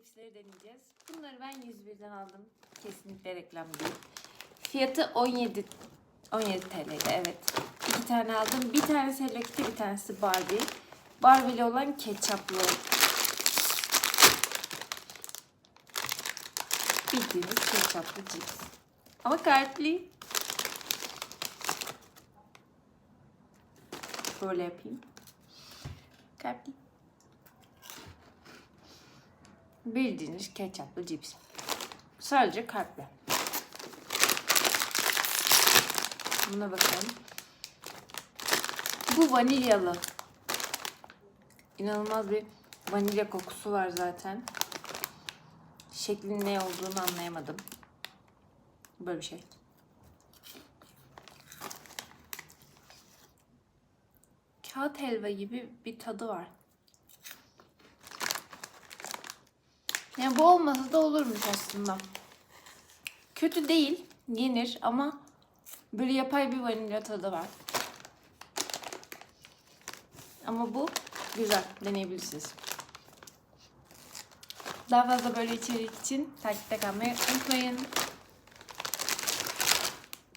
cipsleri deneyeceğiz. Bunları ben 101'den aldım. Kesinlikle reklam değil. Fiyatı 17 17 TL'ydi evet. İki tane aldım. Bir tanesi Hello Kitty, bir tanesi Barbie. Barbie'li olan ketçaplı. Bildiğiniz ketçaplı cips. Ama kalpli. Böyle yapayım. Kalpli. Bildiğiniz ketçaplı cips. Sadece kalpli. Buna bakalım. Bu vanilyalı. İnanılmaz bir vanilya kokusu var zaten. Şeklin ne olduğunu anlayamadım. Böyle bir şey. Kağıt helva gibi bir tadı var. Yani bu olmasa da olurmuş aslında. Kötü değil, yenir ama böyle yapay bir vanilya tadı var. Ama bu güzel, deneyebilirsiniz. Daha fazla böyle içerik için takipte kalmayı unutmayın.